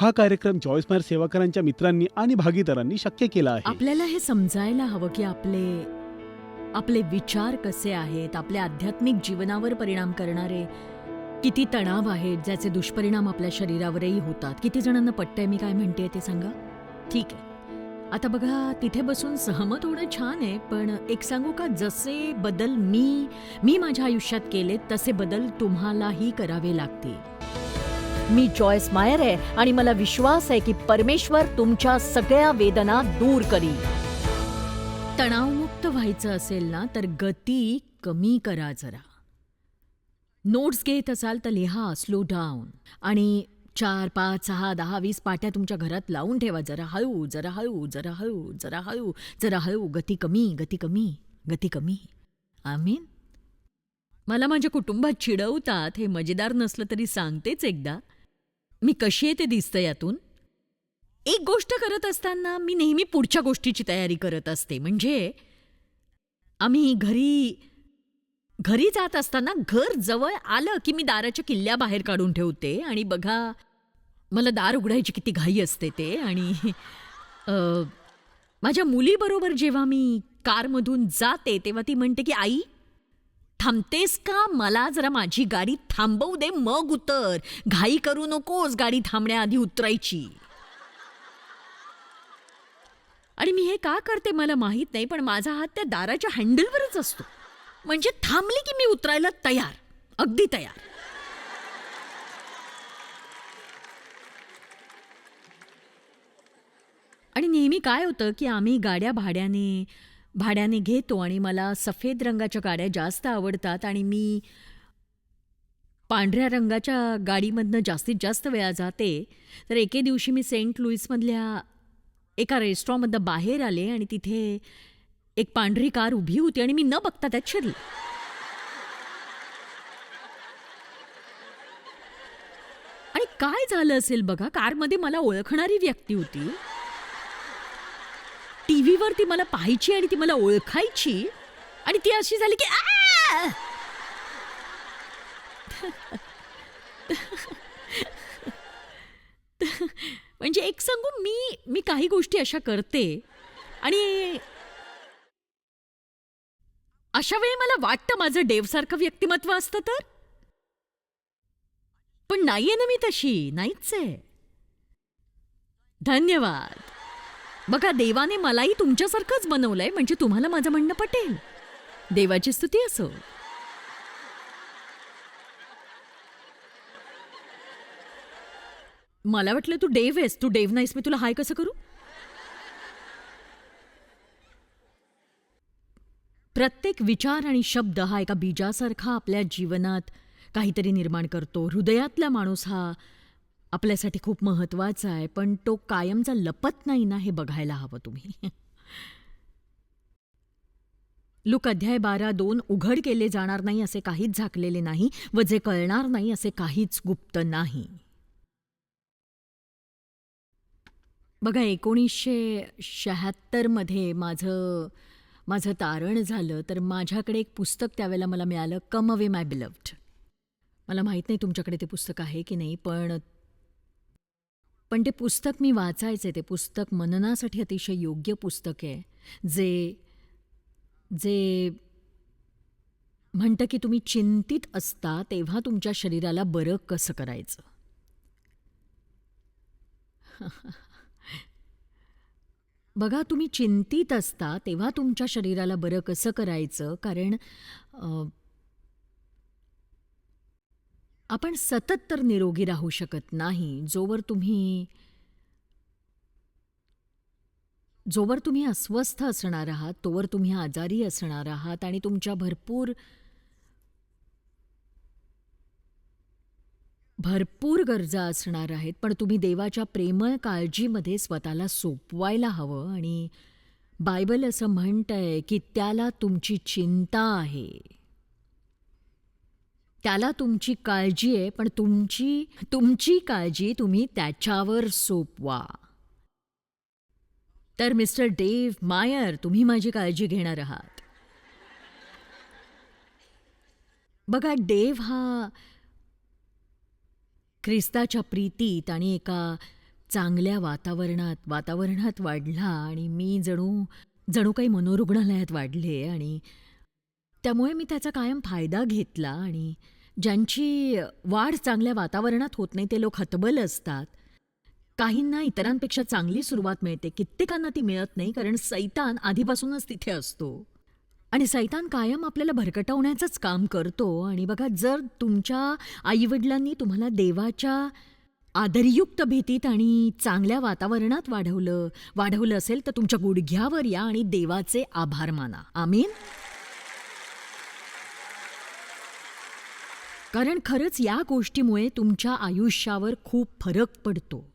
हा कार्यक्रम जॉईस मायर सेवाकरांच्या मित्रांनी आणि भागीदारांनी शक्य केला आहे. आपल्याला हे समजायला हवं की आपले आपले विचार कसे आहेत आपल्या आध्यात्मिक जीवनावर परिणाम करणारे किती तणाव आहेत ज्याचे दुष्परिणाम आपल्या शरीरावरही होतात. किती जणांना पटतंय मी काय म्हणते ते सांगा? ठीक आहे. आता बघा तिथे बसून सहमत होणं छान आहे पण एक सांगू का? जसे बदल मी मी माझ्या आयुष्यात केले तसे बदल तुम्हालाही करावे लागतील. मी जॉयस मायर आहे आणि मला विश्वास आहे की परमेश्वर तुमच्या सगळ्या वेदना दूर करी तणावमुक्त व्हायचं असेल ना तर गती कमी करा जरा. नोट्स घेत असाल तर लिहा स्लो डाऊन आणि चार पाच सहा दहा वीस पाट्या तुमच्या घरात लावून ठेवा. जरा हळू जरा हळू जरा हळू जरा हळू जरा हळू. गती कमी गती कमी गती कमी. आमीन. मला माझ्या कुटुंबात चिडवतात हे मजेदार नसलं तरी सांगतेच एकदा. मी कशी आहे ते दिसतं यातून? एक गोष्ट करत असताना मी नेहमी पुढच्या गोष्टीची तयारी करत असते. म्हणजे आम्ही घरी घरी जात असताना घर जवळ आलं की मी दाराच्या किल्ल्या बाहेर काढून ठेवते आणि बघा मला दार उघडायची किती घाई असते ते आणि माझ्या मुलीबरोबर जेव्हा मी कारमधून जाते तेव्हा ती म्हणते की आई थांबतेस का? मला जरा माझी गाडी थांबवू दे मग उतर. घाई करू नकोस गाडी थांबण्याआधी उतरायची. आणि मी हे का करते मला माहीत नाही पण माझा हात त्या दाराच्या हँडलवरच असतो. म्हणजे थांबली की मी उतरायला तयार अगदी तयार. आणि नेहमी काय होतं की आम्ही गाड्या भाड्याने भाड्याने घेतो आणि मला सफेद रंगाच्या गाड्या जास्त आवडतात आणि मी पांढऱ्या रंगाच्या गाडीमधनं जास्तीत जास्त वेळा जाते तर एके दिवशी मी सेंट लुईसमधल्या एका रेस्टॉरंटमधनं बाहेर आले आणि तिथे एक पांढरी कार उभी होती आणि मी न बघता त्यात शिरले. आणि काय झालं असेल बघा कारमध्ये मला ओळखणारी व्यक्ती होती. टीव्हीवर ती मला पाहायची आणि ती मला ओळखायची आणि ती अशी झाली की "आ!" म्हणजे एक सांगू मी मी काही गोष्टी अशा करते आणि अशा वेळी मला वाटतं माझं डेवसारखं व्यक्तिमत्व असतं तर? पण नाहीये ना मी तशी नाहीच आहे. धन्यवाद. बघा देवाने मलाही तुमच्यासारखंच बनवलंय म्हणजे तुम्हाला माझं म्हणणं पटेल. देवाची स्तुती असो. मला वाटलं तू डेव आहेस. तू डेव नाहीस मी तुला हाय कसं करू? प्रत्येक विचार आणि शब्द हा एका बीजासारखा आपल्या जीवनात काहीतरी निर्माण करतो. हृदयातला माणूस हा आपल्यासाठी खूप महत्त्वाचा आहे पण तो कायमचा लपत नाही ना हे बघायला हवं तुम्ही. लुक अध्याय बारा दोन उघड केले जाणार नाही असे काहीच झाकलेले नाही व जे कळणार नाही असे काहीच गुप्त नाही. बघा एकोणीसशे शहात्तरमध्ये माझं माझं तारण झालं तर माझ्याकडे एक पुस्तक त्यावेळेला मला मिळालं कम अवे माय बिलव्ड. मला माहीत नाही तुमच्याकडे ते पुस्तक आहे की नाही पण पण ते पुस्तक मी वाचायचे ते पुस्तक मननासाठी अतिशय योग्य पुस्तक आहे. जे जे म्हणतं की तुम्ही चिंतित असता तेव्हा तुमच्या शरीराला बरं कसं करायचं? बघा तुम्ही चिंतित असता तेव्हा तुमच्या शरीराला बरं कसं करायचं? कारण आपण सतत तर निरोगी राहू शकत नाही. जोवर तुम्ही जोवर तुम्ही अस्वस्थ असणार आहात तोवर तुम्ही आजारी असणार आहात आणि तुमच्या भरपूर भरपूर गरजा असणार आहेत. पण तुम्ही देवाच्या प्रेमळ काळजीमध्ये स्वतःला सोपवायला हवं आणि बायबल असं म्हणतंय की त्याला तुमची चिंता आहे. त्याला तुमची काळजी आहे पण तुमची तुमची काळजी तुम्ही त्याच्यावर सोपवा. तर मिस्टर डेव्ह मायर तुम्ही माझी काळजी घेणार आहात. बघा डेव्ह हा ख्रिस्ताच्या प्रीतीत आणि एका चांगल्या वातावरणात वातावरणात वाढला आणि मी जणू जणू काही मनोरुग्णालयात वाढले आणि त्यामुळे मी त्याचा कायम फायदा घेतला आणि ज्यांची वाढ चांगल्या वातावरणात होत नाही ते लोक हतबल असतात. काहींना इतरांपेक्षा चांगली सुरुवात मिळते. कित्येकांना ती मिळत नाही कारण सैतान आधीपासूनच तिथे असतो. आणि सैतान कायम आपल्याला भरकटवण्याचंच काम करतो. आणि बघा जर तुमच्या आईवडिलांनी तुम्हाला देवाच्या आदरयुक्त भीतीत आणि चांगल्या वातावरणात वाढवलं वाढवलं असेल तर तुमच्या गुडघ्यावर या आणि देवाचे आभार माना. आमीन. कारण खरंच या गोष्टीमुळे तुमच्या आयुष्यावर खूप फरक पडतो.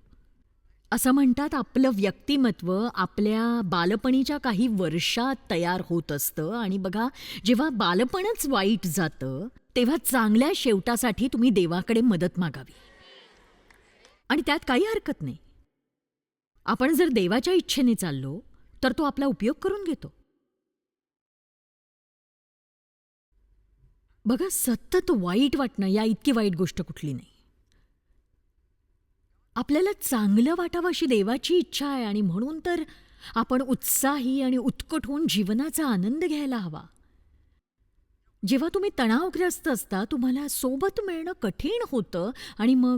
असं म्हणतात आपलं व्यक्तिमत्व आपल्या बालपणीच्या काही वर्षात तयार होत असतं आणि बघा जेव्हा बालपणच वाईट जातं तेव्हा चांगल्या शेवटासाठी तुम्ही देवाकडे मदत मागावी. आणि त्यात काही हरकत नाही. आपण जर देवाच्या इच्छेने चाललो तर तो आपला उपयोग करून घेतो. बघा सतत वाईट वाटणं या इतकी वाईट गोष्ट कुठली नाही. आपल्याला चांगलं वाटावं अशी देवाची इच्छा आहे आणि म्हणून तर आपण उत्साही आणि उत्कट होऊन जीवनाचा आनंद घ्यायला हवा. जेव्हा तुम्ही तणावग्रस्त असता तुम्हाला सोबत मिळणं कठीण होतं आणि मग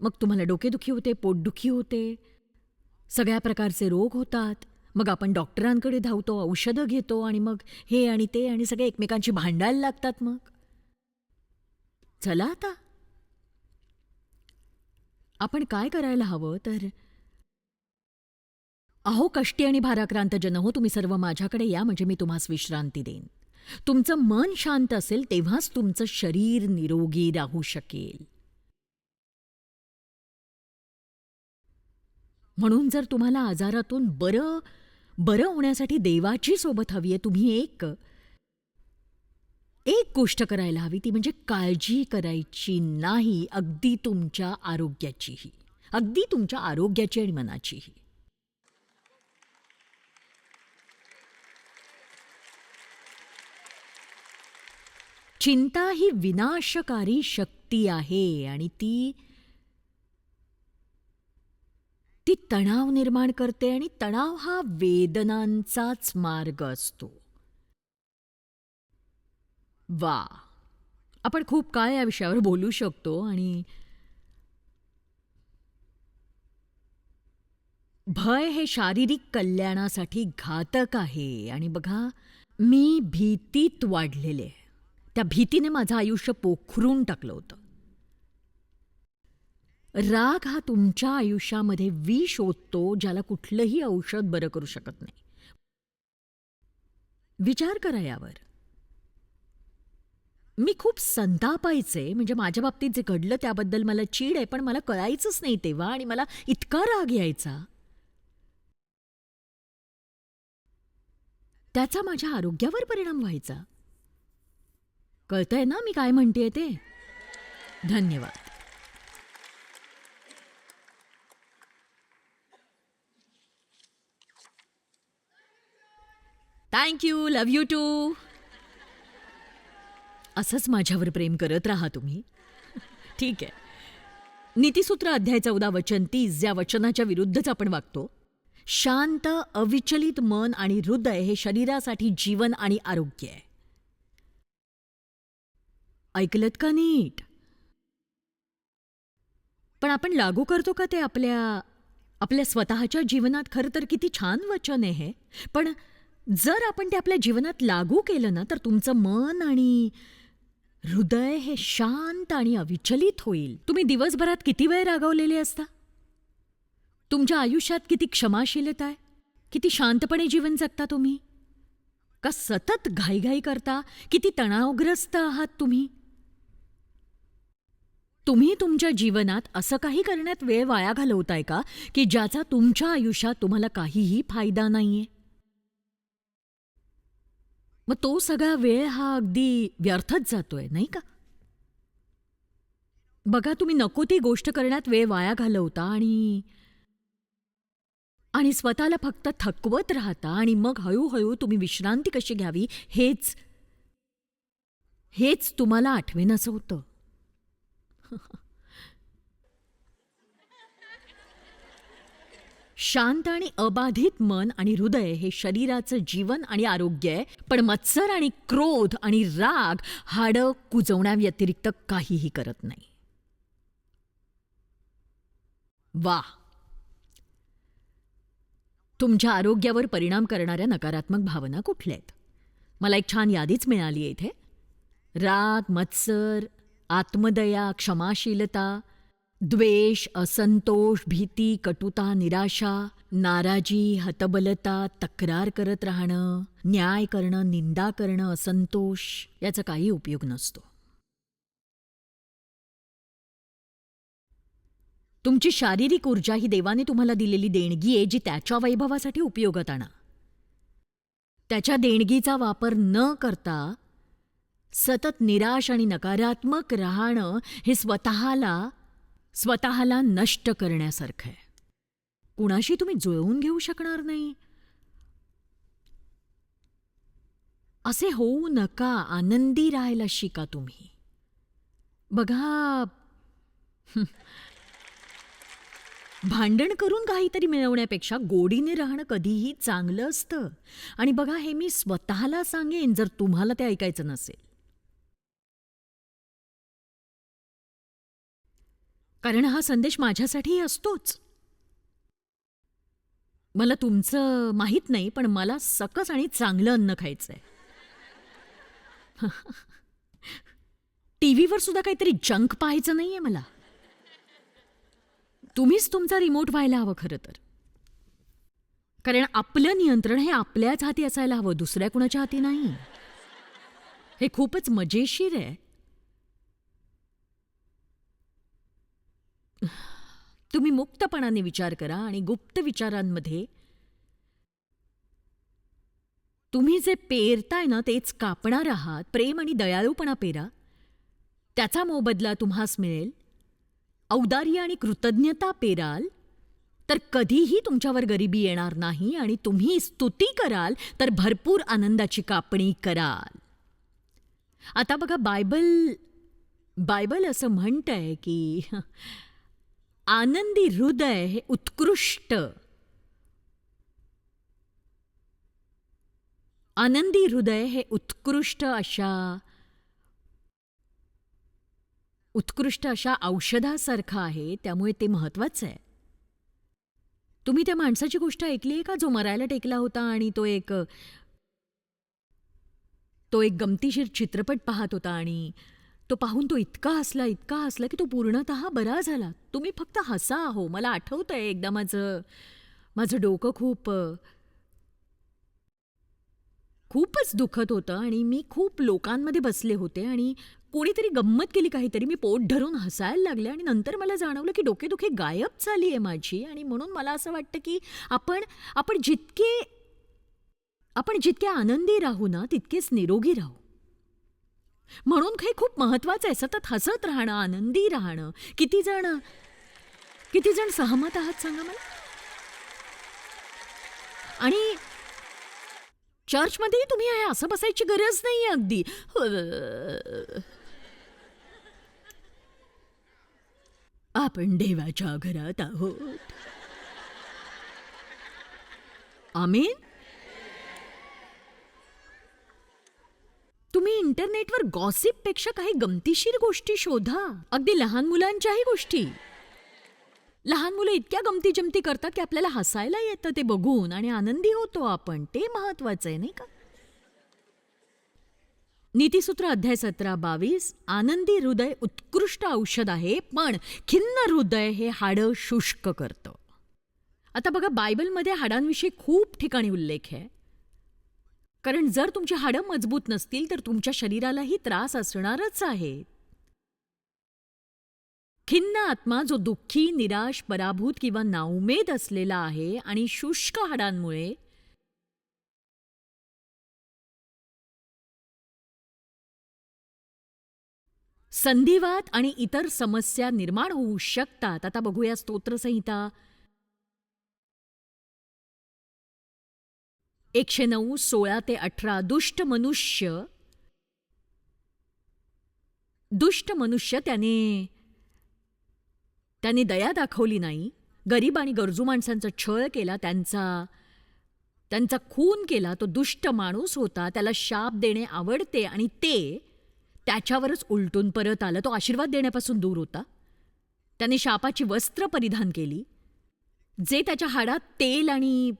मग तुम्हाला डोकेदुखी होते पोटदुखी होते सगळ्या प्रकारचे रोग होतात. मग आपण डॉक्टरांकडे धावतो औषधं घेतो आणि मग हे आणि ते आणि सगळे एकमेकांची भांडायला लागतात मग. चला आता. आपण काय करायला हवं तर? अहो कष्टी आणि भाराक्रांत जन हो तुम्ही सर्व माझ्याकडे या म्हणजे मी तुम्हास विश्रांती देईन. तुमचं मन शांत असेल तेव्हाच तुमचं शरीर निरोगी राहू शकेल. म्हणून जर तुम्हाला आजारातून बरं बरं होण्यासाठी देवाची सोबत हवी आहे. तुम्ही एक एक गोष्ट करायला हवी. ती म्हणजे काळजी करायची नाही. अगदी तुमच्या आरोग्याचीही. अगदी तुमच्या आरोग्याची आणि मनाचीही. चिंता ही विनाशकारी शक्ती आहे आणि ती ती तणाव निर्माण करते आणि तणाव हा वेदनांचाच मार्ग असतो. वा. आपण खूप काळ या विषयावर बोलू शकतो आणि भय हे शारीरिक कल्याणासाठी घातक आहे आणि बघा मी भीतीत वाढलेले आहे. त्या भीतीने माझं आयुष्य पोखरून टाकलं होतं. राग हा तुमच्या आयुष्यामध्ये विष ओततो ज्याला कुठलंही औषध बरं करू शकत नाही. विचार करा यावर. मी खूप संतापायचे म्हणजे माझ्या बाबतीत जे घडलं त्याबद्दल मला चीड आहे पण मला कळायचंच नाही तेव्हा आणि मला इतका राग यायचा. त्याचा माझ्या आरोग्यावर परिणाम व्हायचा. कळतंय ना मी काय म्हणते ते? धन्यवाद. थँक्यू लव्ह यू टू असंच माझ्यावर प्रेम करत राहा तुम्ही. ठीक आहे. नीतिसूत्र अध्याय चौदा वचन तीस ज्या वचनाच्या विरुद्धच आपण वागतो. शांत अविचलित मन आणि हृदय हे शरीरासाठी जीवन आणि आरोग्य आहे. ऐकलत का नीट? पण आपण लागू करतो का ते आपल्या आपल्या स्वतःच्या जीवनात? खरं तर किती छान वचन आहे हे. पण जर आपण ते आपल्या जीवनात लागू केलं ना तर तुमचं मन आणि हृदय हे शांत आणि अविचलित होईल. तुम्ही दिवसभरात किती वेळ रागवलेले असता? तुमच्या आयुष्यात किती क्षमाशीलता आहे? किती शांतपणे जीवन जगता तुम्ही? का सतत घाईघाई करता? किती तणावग्रस्त आहात तुम्ही? तुम्ही तुमच्या जीवनात असं काही करण्यात वेळ वाया घालवताय का की ज्याचा तुमच्या आयुष्यात तुम्हाला काहीही फायदा नाहीये? मग तो सगळा वेळ हा अगदी व्यर्थच जातोय नाही का? बघा तुम्ही नको ती गोष्ट करण्यात वेळ वाया घालवता आणि आणि स्वतःला फक्त थकवत राहता आणि मग हळूहळू तुम्ही विश्रांती कशी घ्यावी हेच हेच तुम्हाला आठवेनासं होतं. शांत आणि अबाधित मन आणि हृदय हे शरीराचं जीवन आणि आरोग्य आहे. पण मत्सर आणि क्रोध आणि राग हाडं कुजवण्याव्यतिरिक्त काहीही करत नाही. वा! तुमच्या आरोग्यावर परिणाम करणाऱ्या नकारात्मक भावना कुठल्या आहेत? मला एक छान यादीच मिळाली आहे इथे. राग मत्सर आत्मदया क्षमाशीलता द्वेष असंतोष भीती कटुता निराशा नाराजी हतबलता तक्रार करत राहणं न्याय करणं निंदा करणं असंतोष याचा काही उपयोग नसतो. तुमची शारीरिक ऊर्जा ही देवाने तुम्हाला दिलेली देणगी आहे जी त्याच्या वैभवासाठी उपयोगात आणा. त्याच्या देणगीचा वापर न करता सतत निराश आणि नकारात्मक राहणं हे स्वतःला स्वतःला नष्ट करण्यासारखं आहे. कुणाशी तुम्ही जुळवून घेऊ शकणार नाही. असे होऊ नका आनंदी राहायला शिका तुम्ही. बघा भांडण करून काहीतरी मिळवण्यापेक्षा गोडीने राहणं कधीही चांगलं असतं. आणि बघा हे मी स्वतःला सांगेन जर तुम्हाला ते ऐकायचं नसेल. कारण हा संदेश माझ्यासाठीही असतोच. मला तुमचं माहीत नाही पण मला सकस आणि चांगलं अन्न खायचंय. टीव्हीवर सुद्धा काहीतरी जंक पाहायचं नाहीये मला. तुम्हीच तुमचा रिमोट व्हायला हवं खरं तर. कारण आपलं नियंत्रण हे आपल्याच हाती असायला हवं दुसऱ्या कुणाच्या हाती नाही. हे खूपच मजेशीर आहे. तुम्ही मुक्तपणाने विचार करा आणि गुप्त विचारांमध्ये तुम्ही जे पेरताय ना तेच कापणार आहात. प्रेम आणि दयाळूपणा पेरा. त्याचा मोबदला तुम्हास मिळेल. औदार्य आणि कृतज्ञता पेराल. तर कधीही तुमच्यावर गरिबी येणार नाही आणि तुम्ही स्तुती कराल तर भरपूर आनंदाची कापणी कराल. आता बघा बायबल बायबल असं म्हणतंय की आनंदी हृदय हे उत्कृष्ट. आनंदी हृदय हे उत्कृष्ट अशा उत्कृष्ट अशा औषधासारखं आहे त्यामुळे ते महत्वाचं आहे. तुम्ही त्या माणसाची गोष्ट ऐकली आहे का जो मरायला टेकला होता आणि तो एक तो एक गमतीशीर चित्रपट पाहत होता आणि तो पाहून तो इतका हसला इतका हसला की तो पूर्णतः बरा झाला. तुम्ही फक्त हसा हो मला आठवतंय एकदा माझं माझं डोकं खूप खूपच दुखत होतं आणि मी खूप लोकांमध्ये बसले होते आणि कोणीतरी गंमत केली काहीतरी. मी पोट धरून हसायला लागले आणि नंतर मला जाणवलं की डोकेदुखी गायब झाली आहे माझी आणि म्हणून मला असं वाटतं की आपण आपण जितके आपण जितके आनंदी राहू ना तितकेच निरोगी राहू. म्हणून हे खूप महत्वाचं आहे. सतत हसत राहणं आनंदी राहणं. किती जण किती जण सहमत आहात सांगा मला? आणि चर्चमध्येही तुम्ही आहे असं बसायची गरज नाही अगदी. हो. आपण देवाच्या घरात आहोत. आमीन? तुम्ही इंटरनेटवर गॉसिपपेक्षा काही गमतीशीर गोष्टी शोधा. अगदी लहान मुलांच्याही गोष्टी. लहान मुलं इतक्या गमती जमती करतात की आपल्याला हसायला येतं ते बघून आणि आनंदी होतो आपण. ते महत्वाचं आहे नाही का? नीतीसूत्र अध्याय सतरा बावीस आनंदी हृदय उत्कृष्ट औषध आहे पण खिन्न हृदय हे हाडं शुष्क करतं. आता बघा बायबलमध्ये हाडांविषयी खूप ठिकाणी उल्लेख आहे. कारण जर तुमची हाडं मजबूत नसतील तर तुमच्या शरीरालाही त्रास असणारच आहे. खिन्न आत्मा जो दुःखी निराश पराभूत किंवा नाउमेद असलेला आहे आणि शुष्क हाडांमुळे संधिवात आणि इतर समस्या निर्माण होऊ शकतात. आता बघूया स्तोत्रसंहिता. एकशे नऊ सोळा ते अठरा दुष्ट मनुष्य. दुष्ट मनुष्य त्याने त्याने दया दाखवली नाही. गरीब आणि गरजू माणसांचा छळ केला त्यांचा त्यांचा खून केला. तो दुष्ट माणूस होता. त्याला शाप देणे आवडते आणि ते त्याच्यावरच उलटून परत आलं. तो आशीर्वाद देण्यापासून दूर होता. त्याने शापाची वस्त्र परिधान केली. जे त्याच्या हाडात तेल आणि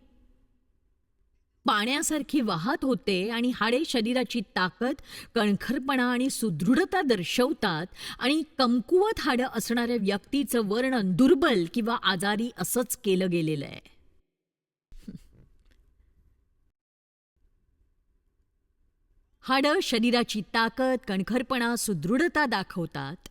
पाण्यासारखी वाहत होते आणि हाडे शरीराची ताकद कणखरपणा आणि सुदृढता दर्शवतात आणि कमकुवत हाडं असणाऱ्या व्यक्तीचं वर्णन दुर्बल किंवा आजारी असंच केलं गेलेलं आहे. हाडं शरीराची ताकद कणखरपणा सुदृढता दाखवतात.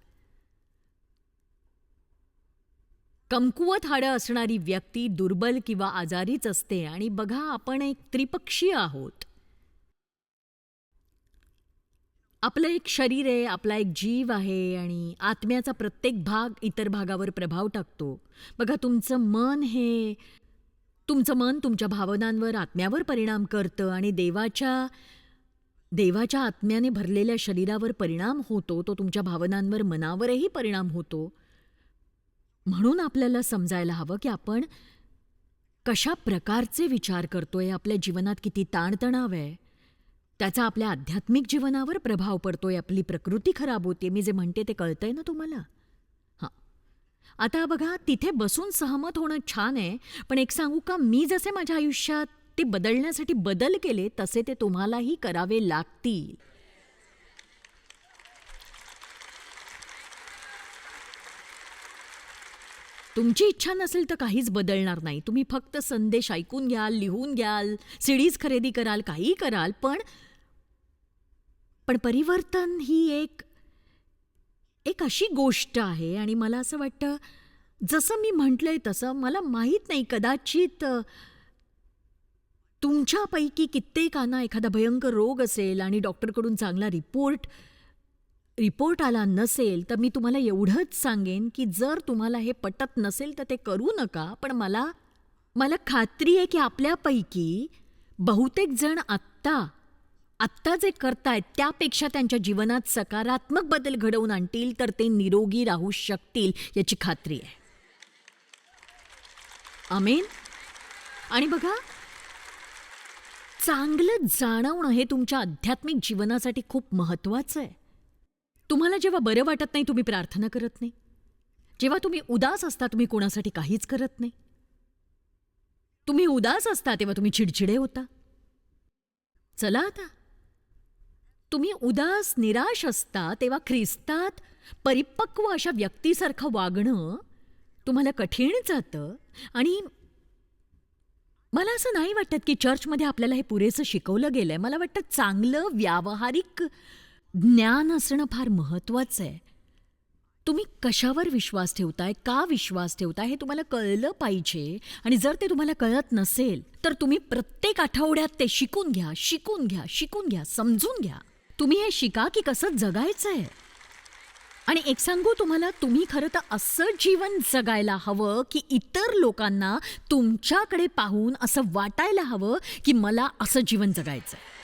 कमकुवत हाडं असणारी व्यक्ती दुर्बल किंवा आजारीच असते आणि बघा आपण एक त्रिपक्षीय आहोत. आपलं एक शरीर आहे आपला एक जीव आहे आणि आत्म्याचा प्रत्येक भाग इतर भागावर प्रभाव टाकतो. बघा तुमचं मन हे तुमचं मन तुमच्या भावनांवर आत्म्यावर परिणाम करतं आणि देवाच्या देवाच्या आत्म्याने भरलेल्या शरीरावर परिणाम होतो तो तुमच्या भावनांवर मनावरही परिणाम होतो. म्हणून आपल्याला समजायला हवं की आपण कशा प्रकारचे विचार करतोय आपल्या जीवनात किती ताणतणाव आहे त्याचा आपल्या आध्यात्मिक जीवनावर प्रभाव पडतोय आपली प्रकृती खराब होते मी जे म्हणते ते कळतंय ना तुम्हाला? हां. आता बघा तिथे बसून सहमत होणं छान आहे पण एक सांगू का मी जसे माझ्या आयुष्यात ते बदलण्यासाठी बदल केले तसे ते तुम्हालाही करावे लागतील. तुमची इच्छा नसेल तर काहीच बदलणार नाही. तुम्ही फक्त संदेश ऐकून घ्याल लिहून घ्याल सीडीज खरेदी कराल काही कराल पण पण परिवर्तन ही एक एक अशी गोष्ट आहे आणि मला असं वाटतं जसं मी म्हटलंय तसं मला माहीत नाही कदाचित तुमच्यापैकी कित्येकांना एखादा भयंकर रोग असेल आणि डॉक्टरकडून चांगला रिपोर्ट रिपोर्ट आला नसेल तर मी तुम्हाला एवढंच सांगेन की जर तुम्हाला हे पटत नसेल तर ते करू नका. पण मला मला खात्री आहे की आपल्यापैकी बहुतेक जण आत्ता आत्ता जे करतायत त्यापेक्षा त्यांच्या जीवनात सकारात्मक बदल घडवून आणतील तर ते निरोगी राहू शकतील याची खात्री आहे. आमेन? आणि बघा चांगलं जाणवणं हे तुमच्या आध्यात्मिक जीवनासाठी खूप महत्वाचं आहे. तुम्हाला जेव्हा बरं वाटत नाही तुम्ही प्रार्थना करत नाही. जेव्हा तुम्ही उदास असता तुम्ही कोणासाठी काहीच करत नाही. तुम्ही उदास असता तेव्हा तुम्ही चिडचिडे होता. चला आता. तुम्ही उदास निराश असता तेव्हा ख्रिस्तात परिपक्व अशा व्यक्तीसारखं वागणं तुम्हाला कठीण जातं आणि मला असं नाही वाटत की चर्चमध्ये आपल्याला हे पुरेसं शिकवलं गेलंय. मला वाटतं चांगलं व्यावहारिक ज्ञान असणं फार महत्वाचं आहे. तुम्ही कशावर विश्वास ठेवताय? का विश्वास ठेवताय? हे तुम्हाला कळलं पाहिजे. आणि जर ते तुम्हाला कळत नसेल तर तुम्ही प्रत्येक आठवड्यात ते शिकून घ्या शिकून घ्या शिकून घ्या समजून घ्या. तुम्ही हे शिका की कसं जगायचं आहे आणि एक सांगू तुम्हाला तुम्ही खरं तर असं जीवन जगायला हवं की इतर लोकांना तुमच्याकडे पाहून असं वाटायला हवं की मला असं जीवन जगायचं आहे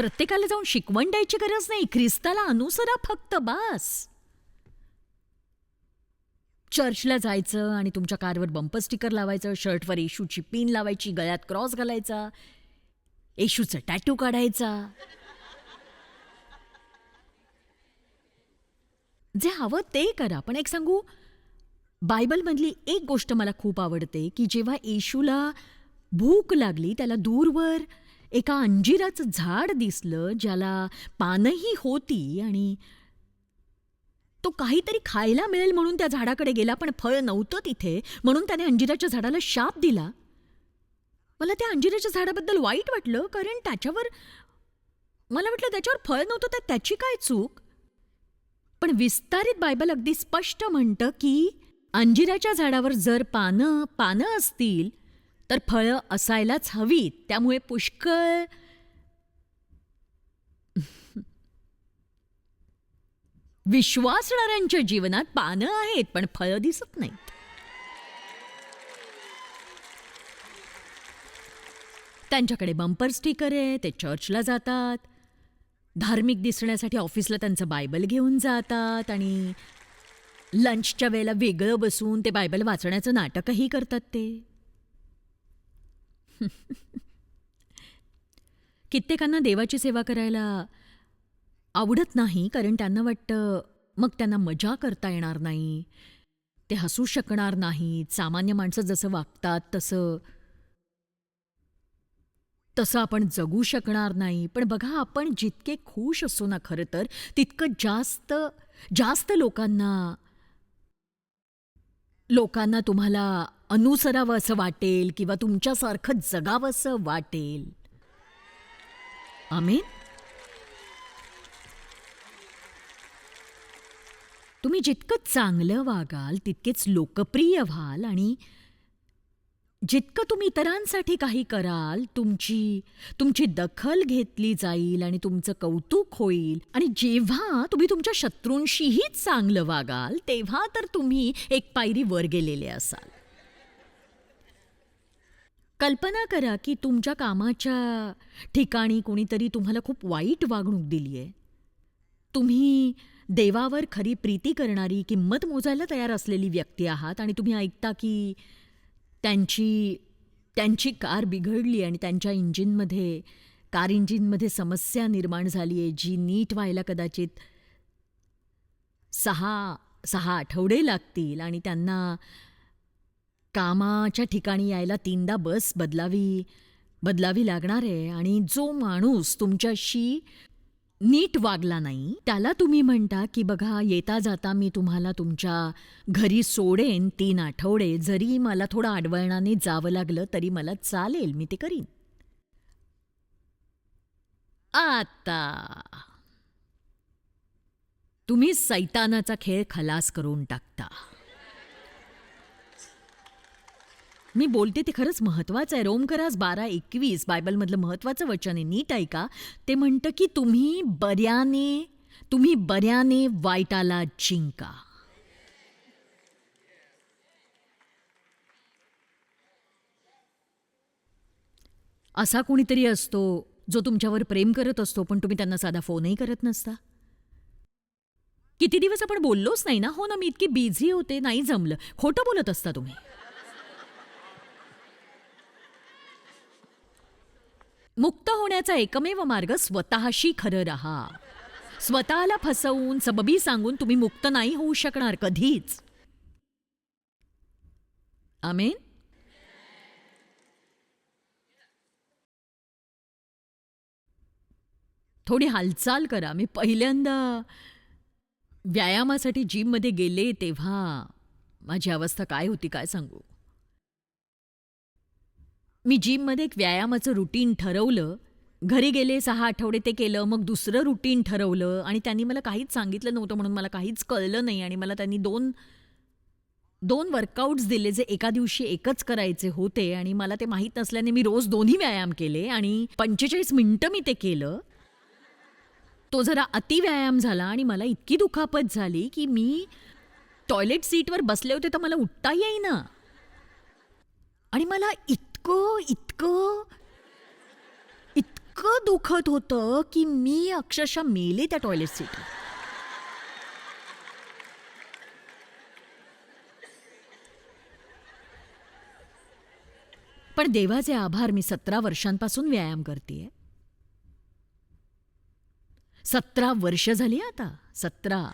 प्रत्येकाला जाऊन शिकवण द्यायची गरज नाही. ख्रिस्ताला अनुसरा फक्त बास. चर्चला जायचं आणि तुमच्या कारवर बंपर स्टिकर लावायचं शर्टवर येशूची पिन लावायची गळ्यात क्रॉस घालायचा येशूचा टॅटू काढायचा. जे हवं ते करा. पण एक सांगू बायबलमधली एक गोष्ट मला खूप आवडते की जेव्हा येशूला भूक लागली त्याला दूरवर एका अंजिराचं झाड दिसलं ज्याला पानंही होती आणि तो काहीतरी खायला मिळेल म्हणून त्या झाडाकडे गेला पण फळ नव्हतं तिथे. म्हणून त्याने अंजिराच्या झाडाला शाप दिला. मला त्या अंजिराच्या झाडाबद्दल वाईट वाटलं कारण त्याच्यावर मला वाटलं त्याच्यावर फळ नव्हतं तर त्याची काय चूक? पण विस्तारित बायबल अगदी स्पष्ट म्हणतं की अंजिराच्या झाडावर जर पानं पानं असतील तर फळं असायलाच हवीत. त्यामुळे पुष्कळ विश्वासणाऱ्यांच्या जीवनात पानं आहेत पण फळं दिसत नाहीत. त्यांच्याकडे बंपर स्टिकर आहे ते चर्चला जातात. धार्मिक दिसण्यासाठी ऑफिसला त्यांचं बायबल घेऊन जातात आणि लंचच्या वेळेला वेगळं बसून ते बायबल वाचण्याचं नाटकही करतात ते. कित्येकांना देवाची सेवा करायला आवडत नाही कारण त्यांना वाटतं मग त्यांना मजा करता येणार नाही ते हसू शकणार नाहीत सामान्य माणसं जसं वागतात तसं तसं आपण जगू शकणार नाही. पण बघा आपण जितके खुश असो ना खरं तर तितकं जास्त जास्त लोकांना लोकांना तुम्हाला अनुसरावं असं वाटेल किंवा तुमच्यासारखं जगावं असं वाटेल. आमेन. तुम्ही जितकं चांगलं वागाल तितकेच लोकप्रिय व्हाल आणि जितकं तुम्ही इतरांसाठी काही कराल तुमची तुमची दखल घेतली जाईल आणि तुमचं कौतुक होईल. आणि जेव्हा तुम्ही तुमच्या शत्रूंशीही चांगलं वागाल तेव्हा तर तुम्ही एक पायरी वर गेलेले असाल. कल्पना करा की तुमच्या कामाच्या ठिकाणी कोणीतरी तुम्हाला खूप वाईट वागणूक दिली आहे. तुम्ही देवावर खरी प्रीती करणारी किंमत मोजायला तयार असलेली व्यक्ती आहात आणि तुम्ही ऐकता की त्यांची त्यांची कार बिघडली आणि त्यांच्या इंजिनमध्ये कार इंजिनमध्ये समस्या निर्माण झाली आहे जी नीट व्हायला कदाचित सहा सहा आठवडे लागतील आणि त्यांना कामाच्या ठिकाणी यायला तीनदा बस बदलावी बदलावी लागणार आहे आणि जो माणूस तुमच्याशी नीट वागला नाही त्याला तुम्ही म्हणता की बघा येता जाता मी तुम्हाला तुमच्या घरी सोडेन तीन आठवडे जरी मला थोडं आडवळणाने जावं लागलं तरी मला चालेल मी ते करीन. आता! तुम्ही सैतानाचा खेळ खलास करून टाकता. मी बोलते ते खरंच महत्वाचं आहे. रोमकरास बारा एकवीस बायबलमधलं महत्वाचं वचन आहे. नीट ऐका. ते म्हणतं की तुम्ही बऱ्याने तुम्ही बऱ्याने वाईटाला जिंका. असा कोणीतरी असतो जो तुमच्यावर प्रेम करत असतो पण तुम्ही त्यांना साधा फोनही करत नसता. किती दिवस आपण बोललोच नाही ना? हो ना मी इतकी बिझी होते नाही जमलं. खोटं बोलत असता तुम्ही. मुक्त होण्याचा एकमेव मार्ग स्वतःशी खरं राहा. स्वतःला फसवून सबबी सांगून तुम्ही मुक्त नाही होऊ शकणार कधीच. आमेन? थोडी हालचाल करा. मी पहिल्यांदा व्यायामासाठी जिममध्ये गेले तेव्हा. माझी अवस्था काय होती काय सांगू? मी जिममध्ये एक व्यायामाचं रुटीन ठरवलं. घरी गेले सहा आठवडे ते केलं मग दुसरं रुटीन ठरवलं आणि त्यांनी मला काहीच सांगितलं नव्हतं म्हणून मला काहीच कळलं नाही आणि मला त्यांनी दोन दोन वर्कआउट्स दिले जे एका दिवशी एकच करायचे होते आणि मला ते माहीत नसल्याने मी रोज दोन्ही व्यायाम केले आणि पंचेचाळीस मिनटं मी ते केलं. तो जरा अतिव्यायाम झाला आणि मला इतकी दुखापत झाली की मी टॉयलेट सीटवर बसले होते तर मला उठता येईना. आणि मला इतकं इतकं इतकं दुखत होतं की मी अक्षरशः मेले त्या टॉयलेट सीटवर पण देवाचे आभार मी सतरा वर्षांपासून व्यायाम करते सतरा वर्ष झाली आता सतरा.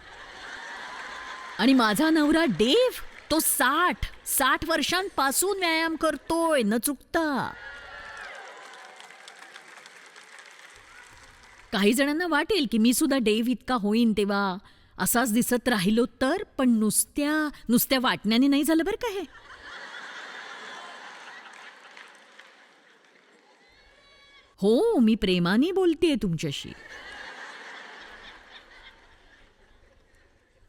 आणि माझा नवरा डेव तो साठ साठ वर्षांपासून व्यायाम करतोय न चुकता. काही जणांना वाटेल की मी सुद्धा डेव इतका होईन तेव्हा. असाच दिसत राहिलो तर पण नुसत्या नुसत्या वाटण्याने नाही झालं बरं का हे. हो मी प्रेमाने बोलतेय तुमच्याशी.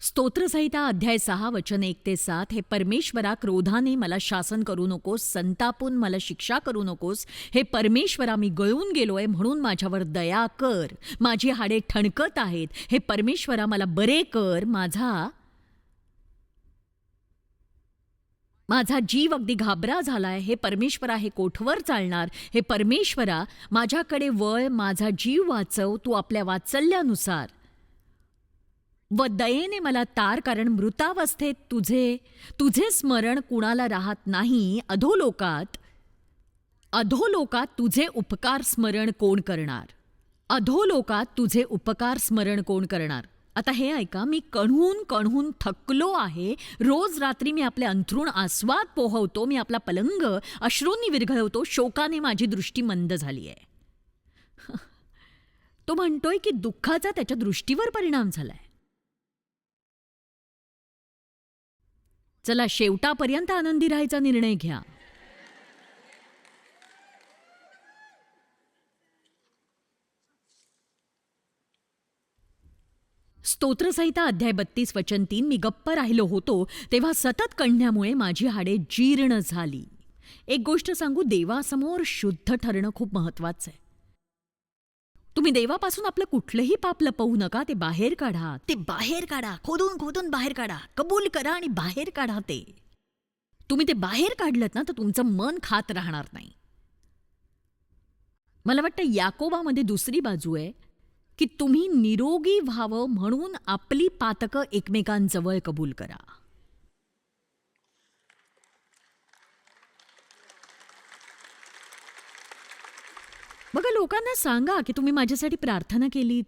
स्तोत्रसहिता अध्याय सहा वचन एक ते सात हे परमेश्वरा क्रोधाने मला शासन करू नकोस संतापून मला शिक्षा करू नकोस. हे परमेश्वरा मी गळून गेलोय म्हणून माझ्यावर दया कर. माझी हाडे ठणकत आहेत. हे परमेश्वरा मला बरे कर. माझा माझा जीव अगदी घाबरा झालाय. हे परमेश्वरा हे कोठवर चालणार? हे परमेश्वरा माझ्याकडे वळ माझा जीव वाचव तू आपल्या वाचल्यानुसार. व दयेने मला तार कारण मृतावस्थेत तुझे तुझे स्मरण कुणाला राहत नाही अधोलोकात अधोलोकात तुझे उपकार स्मरण कोण करणार? अधोलोकात तुझे उपकार स्मरण कोण करणार? आता हे ऐका मी कणहून कणहून थकलो आहे. रोज रात्री मी आपले अंथरूण आस्वाद पोहवतो मी आपला पलंग अश्रूंनी विरघळवतो शोकाने माझी दृष्टी मंद झाली आहे तो म्हणतोय की दुःखाचा त्याच्या दृष्टीवर परिणाम झालाय. चला शेवटापर्यंत आनंदी राहायचा निर्णय घ्या. स्तोत्रसहिता अध्याय बत्तीस वचन तीन मी गप्प राहिलो होतो तेव्हा सतत कणण्यामुळे माझी हाडे जीर्ण झाली. एक गोष्ट सांगू देवासमोर शुद्ध ठरणं खूप महत्वाचं आहे. तुम्ही देवापासून आपलं कुठलंही पाप लपवू नका ते बाहेर काढा. ते बाहेर काढा खोदून खोदून बाहेर काढा. कबूल करा आणि बाहेर काढा ते. तुम्ही ते बाहेर काढलं ना तर तुमचं मन खात राहणार नाही. मला वाटतं याकोबामध्ये दुसरी बाजू आहे की तुम्ही निरोगी व्हावं म्हणून आपली पातकं एकमेकांजवळ कबूल करा. बघा लोकांना सांगा की तुम्ही माझ्यासाठी प्रार्थना केलीत.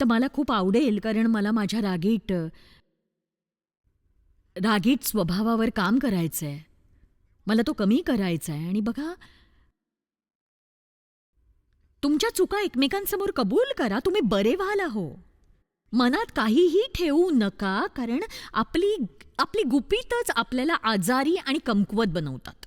तर मला खूप आवडेल कारण मला माझ्या रागीट रागीट स्वभावावर काम करायचं आहे मला तो कमी करायचा आहे आणि बघा तुमच्या चुका एकमेकांसमोर कबूल करा. तुम्ही बरे व्हाल हो मनात काहीही ठेवू नका कारण आपली आपली गुपितच आपल्याला आजारी आणि कमकुवत बनवतात.